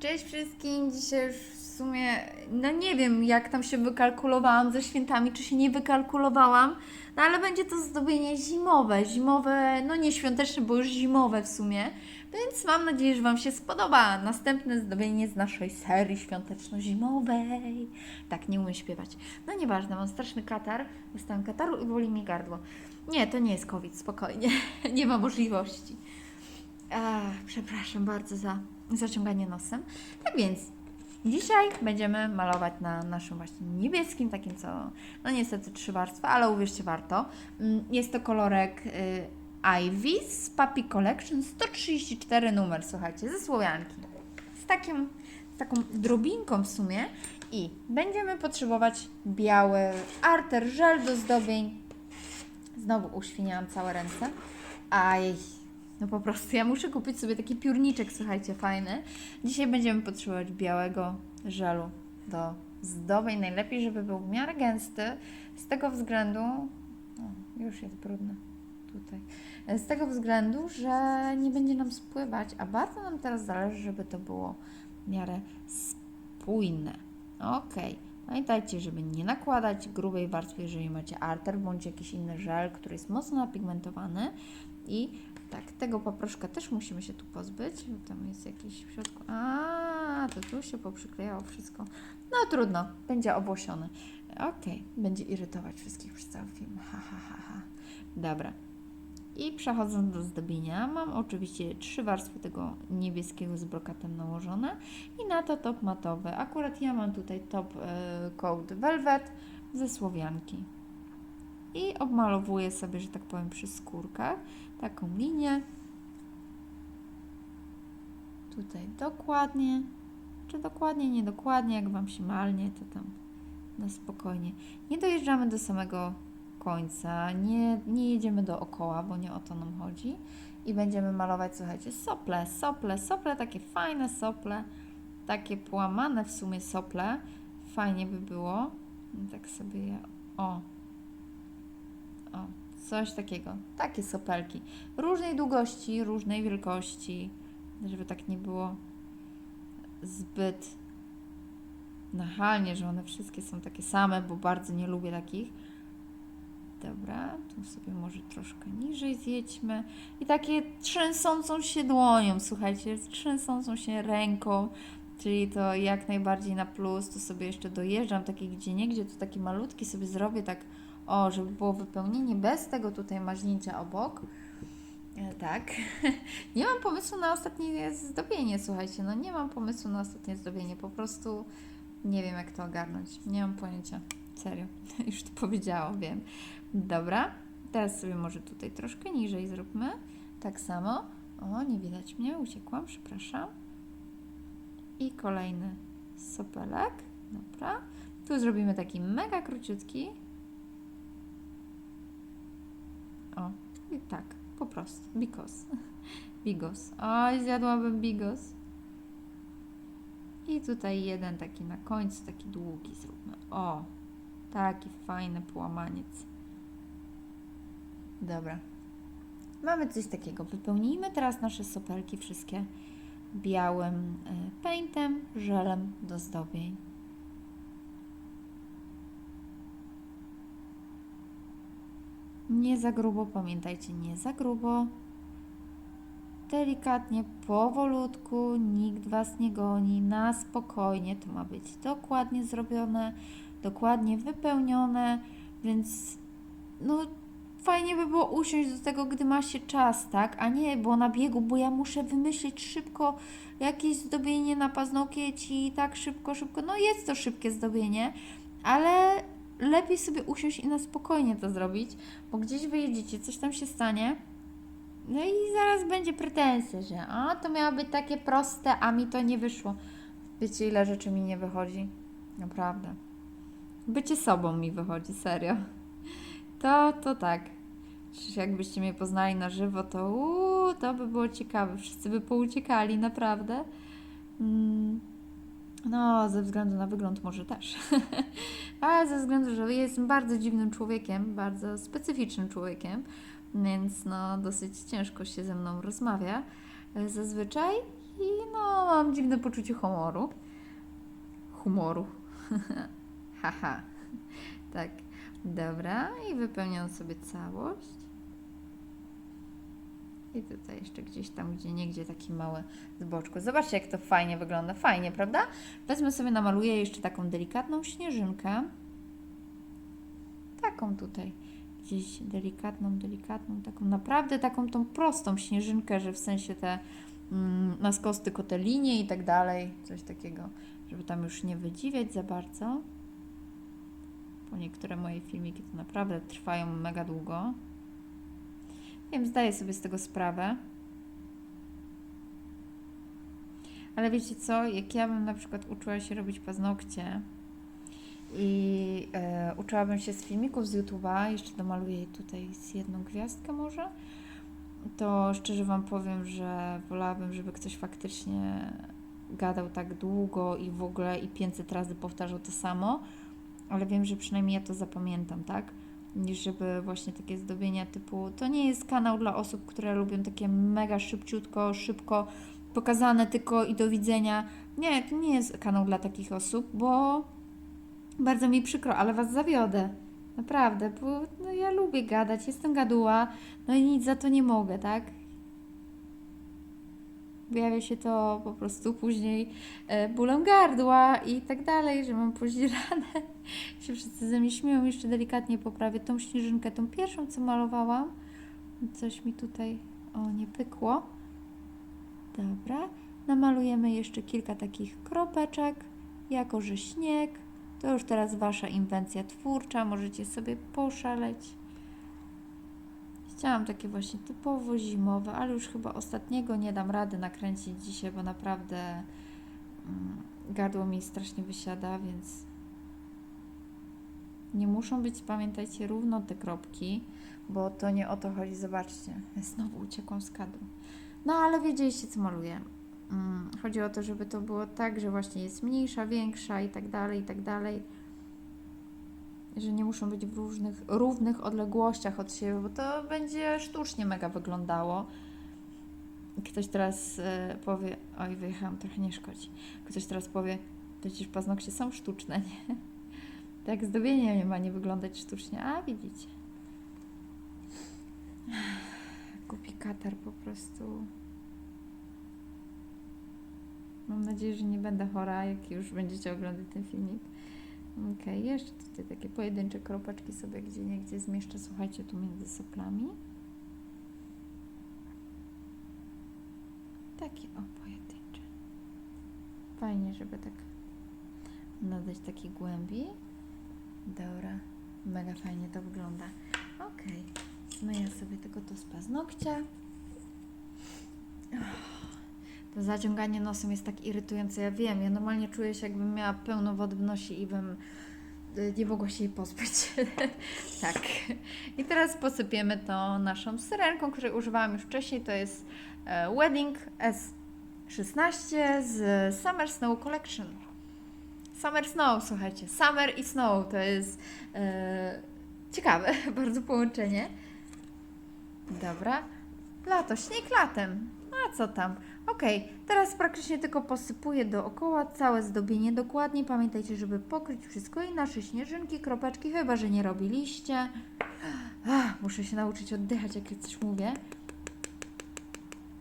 Cześć wszystkim, dzisiaj już w sumie, no nie wiem jak tam się wykalkulowałam ze świętami, czy się nie wykalkulowałam, no ale będzie to zdobienie zimowe, zimowe, no nie świąteczne, bo już zimowe w sumie, więc mam nadzieję, że Wam się spodoba następne zdobienie z naszej serii świąteczno-zimowej. Tak, nie umiem śpiewać. No nieważne, mam straszny katar, dostałam kataru i boli mi gardło. Nie, to nie jest COVID, spokojnie, nie ma możliwości. Ach, przepraszam bardzo za zaciąganie nosem. Tak więc dzisiaj będziemy malować na naszym właśnie niebieskim, takim co, no niestety trzy warstwy, ale uwierzcie warto. Mm, Jest to kolorek y, Ivy z Papi Collection 134 numer, słuchajcie, ze Słowianki. Z takim, taką drobinką w sumie i będziemy potrzebować biały arter żel do zdobień. Znowu uświniałam całe ręce. Aj, no po prostu ja muszę kupić sobie taki piórniczek, słuchajcie, fajny. Dzisiaj będziemy potrzebować białego żelu do zdobień. Najlepiej, żeby był w miarę gęsty. Z tego względu... O, już jest brudny tutaj. Z tego względu, że nie będzie nam spływać, a bardzo nam teraz zależy, żeby to było w miarę spójne. Okej. Pamiętajcie, żeby nie nakładać grubej warstwy, jeżeli macie arter bądź jakiś inny żel, który jest mocno napigmentowany. I tak, tego paproszka też musimy się tu pozbyć. Tam jest jakiś w środku. A, to tu się poprzyklejało wszystko. No trudno, będzie obłosiony. Okej, będzie irytować wszystkich przez cały film. Ha, ha, ha, ha. Dobra. I przechodząc do zdobienia, mam oczywiście trzy warstwy tego niebieskiego z brokatem nałożone i na to top matowy. Akurat ja mam tutaj top e, coat velvet ze Słowianki. I obmalowuję sobie, że tak powiem, przy skórkach taką linię. Tutaj dokładnie, czy dokładnie, niedokładnie, jak Wam się malnie, to tam na spokojnie. Nie dojeżdżamy do samego końca, nie, nie jedziemy dookoła, bo nie o to nam chodzi. I będziemy malować, słuchajcie, sople, sople, sople, takie fajne sople, takie połamane w sumie sople. Fajnie by było. Tak sobie je, o, o, coś takiego. Takie sopelki. Różnej długości, różnej wielkości, żeby tak nie było zbyt nachalnie, że one wszystkie są takie same, bo bardzo nie lubię takich. Dobra, tu sobie może troszkę niżej zjedźmy. I takie trzęsącą się dłonią, słuchajcie, trzęsącą się ręką, czyli to jak najbardziej na plus. Tu sobie jeszcze dojeżdżam, takie gdzie niegdzie, to taki malutki sobie zrobię tak, o, żeby było wypełnienie bez tego tutaj maźnięcia obok. E, Tak. Nie mam pomysłu na ostatnie zdobienie, słuchajcie. No nie mam pomysłu na ostatnie zdobienie. Po prostu nie wiem, jak to ogarnąć. Nie mam pojęcia. Serio. Już to powiedziałam, wiem. Dobra. Teraz sobie może tutaj troszkę niżej zróbmy. Tak samo. O, nie widać mnie. Uciekłam, przepraszam. I kolejny sopelek. Dobra. Tu zrobimy taki mega króciutki. O, i tak, po prostu. Bigos. Bigos. Oj, zjadłabym bigos. I tutaj jeden taki na końcu, taki długi zróbmy. O, taki fajny połamaniec. Dobra. Mamy coś takiego. Wypełnijmy teraz nasze sopelki wszystkie białym y, paintem, żelem do zdobień. Nie za grubo, pamiętajcie, nie za grubo. Delikatnie, powolutku, nikt Was nie goni, na spokojnie. To ma być dokładnie zrobione, dokładnie wypełnione, więc no fajnie by było usiąść do tego, gdy ma się czas, tak? A nie, bo na biegu, bo ja muszę wymyślić szybko jakieś zdobienie na paznokieci, tak szybko, szybko. No jest to szybkie zdobienie, ale lepiej sobie usiąść i na spokojnie to zrobić, bo gdzieś wyjedziecie, coś tam się stanie. No i zaraz będzie pretensja, że a to miało być takie proste, a mi to nie wyszło. Wiecie, ile rzeczy mi nie wychodzi? Naprawdę. Bycie sobą mi wychodzi, serio. To, to tak. Przecież jakbyście mnie poznali na żywo, to uu, to by było ciekawe. Wszyscy by pouciekali, naprawdę. Mm. No, ze względu na wygląd może też. Ale ze względu, że jestem bardzo dziwnym człowiekiem, bardzo specyficznym człowiekiem, więc no dosyć ciężko się ze mną rozmawia. E, Zazwyczaj I no, mam dziwne poczucie humoru. Humoru. Haha. tak. Dobra. I wypełniam sobie całość. I tutaj jeszcze gdzieś tam, gdzie niegdzie taki mały z boczku. Zobaczcie, jak to fajnie wygląda. Fajnie, prawda? Wezmę sobie, namaluję jeszcze taką delikatną śnieżynkę. Taką tutaj. Gdzieś delikatną, delikatną, taką naprawdę taką tą prostą śnieżynkę, że w sensie te mm, naskosty, tylko te linie i tak dalej. Coś takiego, żeby tam już nie wydziwiać za bardzo. Bo niektóre moje filmiki to naprawdę trwają mega długo. Wiem, zdaję sobie z tego sprawę. Ale wiecie co, jak ja bym na przykład uczyła się robić paznokcie i e, uczyłabym się z filmików z YouTube'a, jeszcze domaluję tutaj z jedną gwiazdkę może, to szczerze Wam powiem, że wolałabym, żeby ktoś faktycznie gadał tak długo i w ogóle i 500 razy powtarzał to samo, ale wiem, że przynajmniej ja to zapamiętam, tak? Niż żeby właśnie takie zdobienia typu, to nie jest kanał dla osób, które lubią takie mega szybciutko, szybko pokazane tylko i do widzenia. Nie, to nie jest kanał dla takich osób, bo bardzo mi przykro, ale Was zawiodę. Naprawdę, bo no, ja lubię gadać, jestem gaduła, no i nic za to nie mogę, tak? Wyjawia się to po prostu później e, bólem gardła i tak dalej, że mam pozdzierane. się wszyscy ze mnie śmieją. Jeszcze delikatnie poprawię tą śnieżynkę, tą pierwszą, co malowałam. Coś mi tutaj, o, nie pykło. Dobra. Namalujemy jeszcze kilka takich kropeczek, jako że śnieg. To już teraz Wasza inwencja twórcza, możecie sobie poszaleć. Chciałam takie właśnie typowo zimowe, ale już chyba ostatniego nie dam rady nakręcić dzisiaj, bo naprawdę mm, gardło mi strasznie wysiada, więc nie muszą być, pamiętajcie, równo te kropki, bo to nie o to chodzi. Zobaczcie, znowu uciekłam z kadru. No ale wiedzieliście, co maluję. Mm, Chodzi o to, żeby to było tak, że właśnie jest mniejsza, większa i tak dalej, i tak dalej. Że nie muszą być w różnych, równych odległościach od siebie, bo to będzie sztucznie mega wyglądało. Ktoś teraz e, powie, oj wyjechałam, trochę nie szkodzi. Ktoś teraz powie, przecież paznokcie są sztuczne, nie? Tak zdobienie nie ma nie wyglądać sztucznie, a widzicie. Kupi katar po prostu. Mam nadzieję, że nie będę chora, jak już będziecie oglądać ten filmik. Okej, jeszcze tutaj takie pojedyncze kropeczki sobie gdzie niegdzie zmieszczę, słuchajcie, tu między soplami. Takie o, pojedyncze. Fajnie, żeby tak nadać takiej głębi. Dobra, mega fajnie to wygląda. Okej, zmyję sobie tylko to z paznokcia. To zaciąganie nosem jest tak irytujące, ja wiem. Ja normalnie czuję się, jakbym miała pełno wody w nosie i bym y, nie mogła się jej pozbyć. tak. I teraz posypiemy to naszą syrenką, której używałam już wcześniej. To jest e, Wedding S16 z Summer Snow Collection. Summer Snow, słuchajcie. Summer i Snow to jest e, ciekawe bardzo połączenie. Dobra. Lato, śnieg latem. A co tam? Okej, teraz praktycznie tylko posypuję dookoła całe zdobienie dokładnie. Pamiętajcie, żeby pokryć wszystko i nasze śnieżynki, kropeczki, chyba że nie robiliście. Ach, muszę się nauczyć oddychać, jak coś mówię.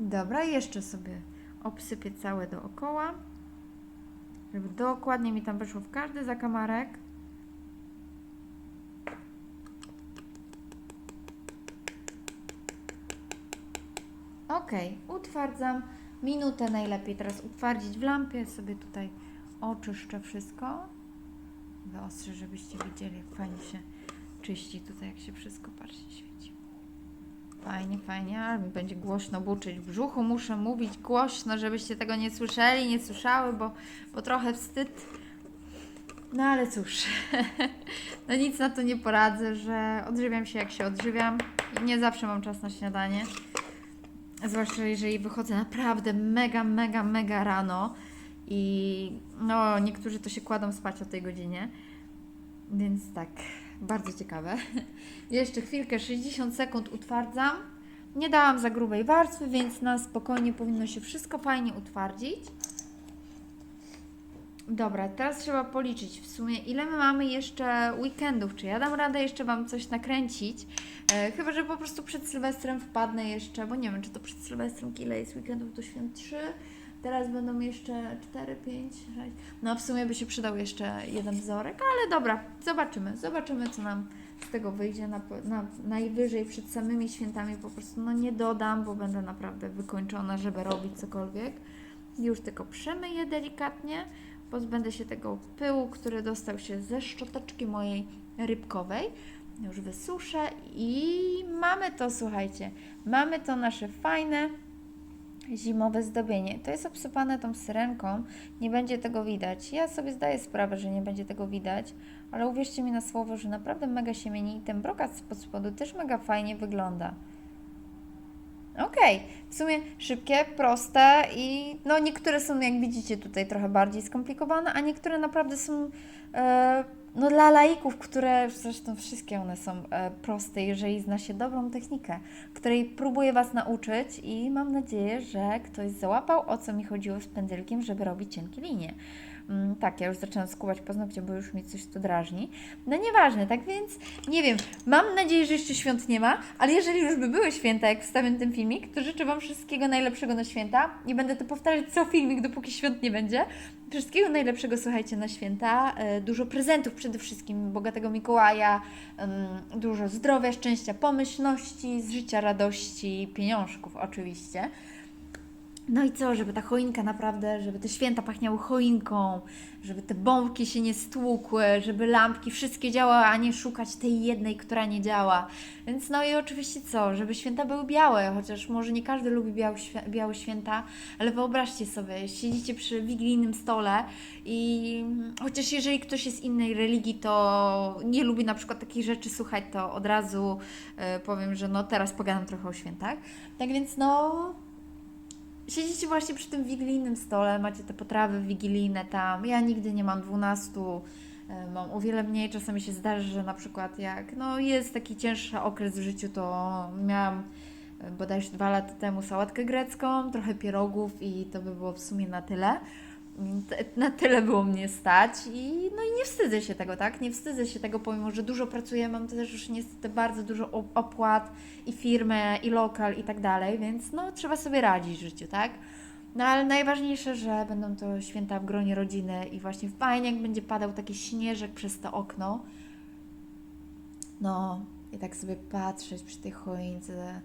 Dobra, jeszcze sobie obsypię całe dookoła, żeby dokładnie mi tam weszło w każdy zakamarek. Ok, utwardzam minutę najlepiej teraz utwardzić w lampie. Sobie tutaj oczyszczę wszystko. Wyostrzę, żebyście widzieli, jak fajnie się czyści tutaj, jak się wszystko, patrzcie, świeci. Fajnie, fajnie, ale mi będzie głośno buczyć w brzuchu. Muszę mówić głośno, żebyście tego nie słyszeli, nie słyszały, bo, bo trochę wstyd. No ale cóż, no nic na to nie poradzę, że odżywiam się jak się odżywiam i nie zawsze mam czas na śniadanie. Zwłaszcza jeżeli wychodzę naprawdę mega, mega, mega rano i no niektórzy to się kładą spać o tej godzinie. Więc tak, bardzo ciekawe. Jeszcze chwilkę, 60 sekund utwardzam. Nie dałam za grubej warstwy, więc na spokojnie powinno się wszystko fajnie utwardzić. Dobra, teraz trzeba policzyć w sumie, ile my mamy jeszcze weekendów. Czy ja dam radę jeszcze Wam coś nakręcić? E, chyba, że po prostu przed Sylwestrem wpadnę jeszcze, bo nie wiem, czy to przed Sylwestrem ile jest weekendów do świąt 3. Teraz będą jeszcze 4, 5, 6. No w sumie by się przydał jeszcze jeden wzorek, ale dobra, zobaczymy. Zobaczymy, co nam z tego wyjdzie. Na, na, najwyżej przed samymi świętami po prostu no nie dodam, bo będę naprawdę wykończona, żeby robić cokolwiek. Już tylko przemyję delikatnie, pozbędę się tego pyłu, który dostał się ze szczoteczki mojej rybkowej. Już wysuszę i mamy to, słuchajcie, mamy to nasze fajne zimowe zdobienie. To jest obsypane tą syrenką, nie będzie tego widać. Ja sobie zdaję sprawę, że nie będzie tego widać, ale uwierzcie mi na słowo, że naprawdę mega się mieni i ten brokat spod spodu też mega fajnie wygląda. Okej, w sumie szybkie, proste i no niektóre są jak widzicie tutaj trochę bardziej skomplikowane, a niektóre naprawdę są e, no dla laików, które zresztą wszystkie one są e, proste, jeżeli zna się dobrą technikę, której próbuję Was nauczyć i mam nadzieję, że ktoś załapał o co mi chodziło z pędzelkiem, żeby robić cienkie linie. Mm, tak, ja już zaczęłam skubać paznokcie, bo już mi coś tu drażni. No nieważne, tak więc nie wiem. Mam nadzieję, że jeszcze świąt nie ma, ale jeżeli już by były święta, jak wstawię ten filmik, to życzę Wam wszystkiego najlepszego na święta. Nie będę to powtarzać co filmik, dopóki świąt nie będzie. Wszystkiego najlepszego, słuchajcie, na święta. E, Dużo prezentów przede wszystkim, bogatego Mikołaja, dużo zdrowia, szczęścia, pomyślności, z życia radości, pieniążków oczywiście. No i co, żeby ta choinka naprawdę, żeby te święta pachniały choinką, żeby te bombki się nie stłukły, żeby lampki wszystkie działały, a nie szukać tej jednej, która nie działa. Więc no i oczywiście co, żeby święta były białe, chociaż może nie każdy lubi białe, świ- białe święta, ale wyobraźcie sobie, siedzicie przy wigilijnym stole i chociaż jeżeli ktoś jest innej religii, to nie lubi na przykład takich rzeczy słuchać, to od razu e, powiem, że no teraz pogadam trochę o świętach. Tak więc no, Siedzicie właśnie przy tym wigilijnym stole, macie te potrawy wigilijne tam. Ja nigdy nie mam 12, e, mam o wiele mniej. Czasami się zdarzy, że na przykład jak no, jest taki cięższy okres w życiu, to miałam e, bodajże dwa lata temu sałatkę grecką, trochę pierogów i to by było w sumie na tyle. Na tyle było mnie stać i no i nie wstydzę się tego, tak? Nie wstydzę się tego, pomimo, że dużo pracuję, mam też już niestety bardzo dużo op- opłat i firmę, i lokal i tak dalej, więc no trzeba sobie radzić w życiu, tak? No ale najważniejsze, że będą to święta w gronie rodziny i właśnie fajnie, jak będzie padał taki śnieżek przez to okno. No i tak sobie patrzeć przy tej choince,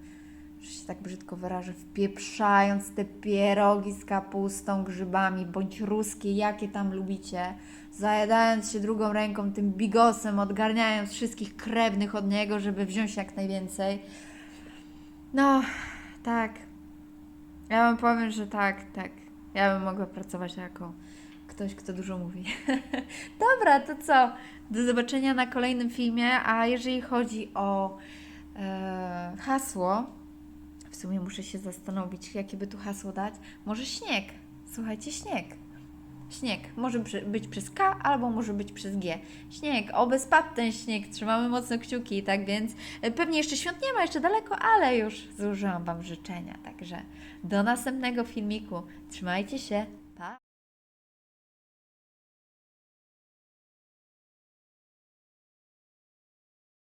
że się tak brzydko wyrażę, wpieprzając te pierogi z kapustą, grzybami, bądź ruskie, jakie tam lubicie, zajadając się drugą ręką tym bigosem, odgarniając wszystkich krewnych od niego, żeby wziąć jak najwięcej. No, tak. Ja wam powiem, że tak, tak. Ja bym mogła pracować jako ktoś, kto dużo mówi. Dobra, to co? Do zobaczenia na kolejnym filmie. A jeżeli chodzi o e, hasło, sumie muszę się zastanowić, jakie by tu hasło dać. Może śnieg. Słuchajcie, śnieg. Śnieg. Może być przez K albo może być przez G. Śnieg. Oby spadł ten śnieg. Trzymamy mocno kciuki, tak więc e, pewnie jeszcze świąt nie ma, jeszcze daleko, ale już złożyłam Wam życzenia. Także do następnego filmiku. Trzymajcie się.